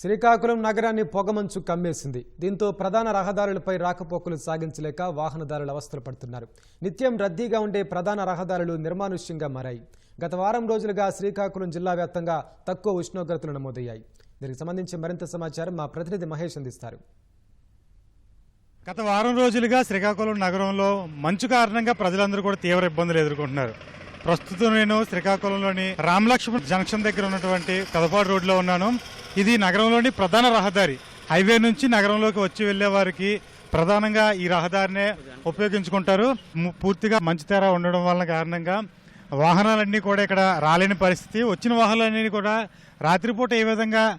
శ్రీకాకుళం నగరాన్ని పొగమంచు కమ్మేసింది. దీంతో ప్రధాన రహదారులపై రాకపోకలు సాగించలేక వాహనదారులు అవస్థలు పడుతున్నారు. నిత్యం రద్దీగా ఉండే ప్రధాన రహదారులు నిర్మానుష్యంగా మారాయి. గత వారం రోజులుగా శ్రీకాకుళం జిల్లా వ్యాప్తంగా తక్కువ ఉష్ణోగ్రతలు నమోదయ్యాయి. దీనికి సంబంధించి మరింత సమాచారం మా ప్రతినిధి మహేష్ అందిస్తారు. గత వారం రోజులుగా శ్రీకాకుళం నగరంలో మంచు కారణంగా ప్రజలందరూ కూడా తీవ్ర ఇబ్బందులు ఎదుర్కొంటున్నారు. ప్రస్తుతం నేను శ్రీకాకుళంలోని రామలక్ష్మణ్ జంక్షన్ దగ్గర ఉన్నటువంటి కదపాడు రోడ్లో ఉన్నాను. ఇది నగరంలోని ప్రధాన రహదారి. హైవే నుంచి నగరంలోకి వచ్చి వెళ్ళే వారికి ప్రధానంగా ఈ రహదారినే ఉపయోగించుకుంటారు. పూర్తిగా మంచితేర ఉండడం వల్ల కారణంగా వాహనాలన్నీ కూడా ఇక్కడ రాలేని పరిస్థితి. వచ్చిన వాహనాలన్నీ కూడా రాత్రిపూట ఏ విధంగా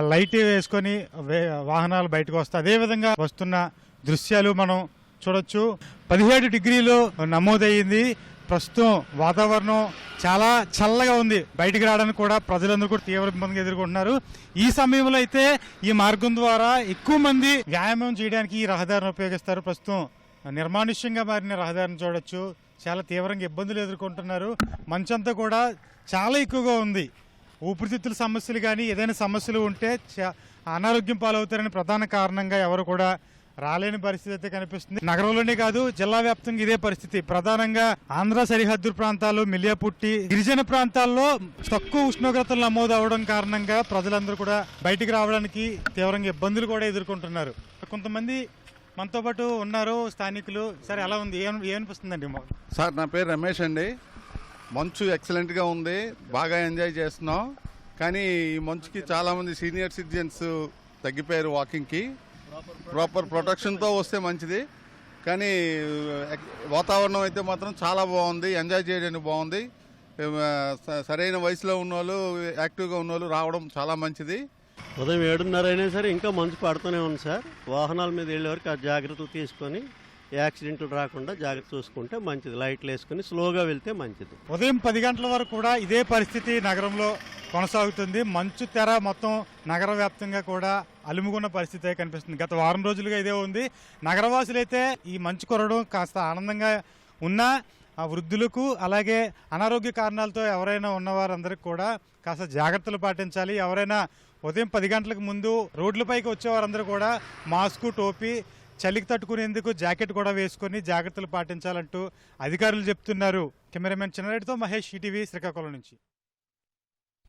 లైట్ వేసుకొని వే- వాహనాలు బయటకు వస్తాయి. అదే విధంగా వస్తున్న దృశ్యాలు మనం చూడొచ్చు. పదిహేడు డిగ్రీలు నమోదయ్యింది. ప్రస్తుతం వాతావరణం చాలా చల్లగా ఉంది. బయటికి రావడానికి కూడా ప్రజలందరూ కూడా తీవ్ర ఇబ్బందిగా ఎదుర్కొంటున్నారు. ఈ సమయంలో అయితే ఈ మార్గం ద్వారా ఎక్కువ మంది వ్యాయామం చేయడానికి ఈ రహదారిని ఉపయోగిస్తారు. ప్రస్తుతం నిర్మానుష్యంగా మారిన రహదారిని చూడొచ్చు. చాలా తీవ్రంగా ఇబ్బందులు ఎదుర్కొంటున్నారు. మంచంతా కూడా చాలా ఎక్కువగా ఉంది. ఊపిరితిత్తుల సమస్యలు కానీ ఏదైనా సమస్యలు ఉంటే అనారోగ్యం పాలవుతారని ప్రధాన కారణంగా ఎవరు కూడా రాలేని పరిస్థితి అయితే కనిపిస్తుంది. నగరంలోనే కాదు జిల్లా వ్యాప్తంగా ఇదే పరిస్థితి. ప్రధానంగా ఆంధ్ర సరిహద్దు ప్రాంతాలు మిలియపుట్టి గిరిజన ప్రాంతాల్లో తక్కువ ఉష్ణోగ్రతలు నమోదు అవడం కారణంగా ప్రజలందరూ కూడా బయటికి రావడానికి తీవ్రంగా ఇబ్బందులు కూడా ఎదుర్కొంటున్నారు. కొంతమంది మనతో పాటు ఉన్నారు స్థానికులు. సరే ఎలా ఉంది? ఏం ఏమనిపిస్తుందండి మాకు? సార్ నా పేరు రమేష్ అండి. మంచు ఎక్సలెంట్గా ఉంది. బాగా ఎంజాయ్ చేస్తున్నాం. కానీ ఈ మంచుకి చాలామంది సీనియర్ సిటిజన్స్ తగ్గిపోయారు వాకింగ్కి ప్రాపర్ ప్రొటెక్షన్తో వస్తే మంచిది. కానీ వాతావరణం అయితే మాత్రం చాలా బాగుంది. ఎంజాయ్ చేయడానికి బాగుంది. సరైన వయసులో ఉన్నోళ్ళు యాక్టివ్గా ఉన్నోళ్ళు రావడం చాలా మంచిది. ఉదయం ఏడున్నర అయినా సరే ఇంకా మంచు పడుతూనే ఉంది సార్. వాహనాల మీద వెళ్ళే వరకు ఆ జాగ్రత్తలు తీసుకొని యాక్సిడెంట్లు రాకుండా జాగ్రత్త చూసుకుంటే మంచిది. లైట్లు వేసుకొని స్లోగా వెళ్తే మంచిది. ఉదయం పది గంటల వరకు కూడా ఇదే పరిస్థితి నగరంలో కొనసాగుతుంది. మంచు తెర మొత్తం నగర వ్యాప్తంగా కూడా అలుముకున్న పరిస్థితి కనిపిస్తుంది. గత వారం రోజులుగా ఇదే ఉంది. నగరవాసులైతే ఈ మంచు కొరడం కాస్త ఆనందంగా ఉన్నా ఆ వృద్ధులకు అలాగే అనారోగ్య కారణాలతో ఎవరైనా ఉన్నవారందరికీ కూడా కాస్త జాగ్రత్తలు పాటించాలి. ఎవరైనా ఉదయం పది గంటలకు ముందు రోడ్లపైకి వచ్చేవారందరూ కూడా మాస్కు టోపీ చలికి తట్టుకునేందుకు జాకెట్ కూడా వేసుకొని జాగ్రత్తలు పాటించాలంటూ అధికారులు చెప్తున్నారు. కెమెరామెన్ చిన్నారెడ్డితో మహేష్ ఈటీవీ శ్రీకాకుళం నుంచి.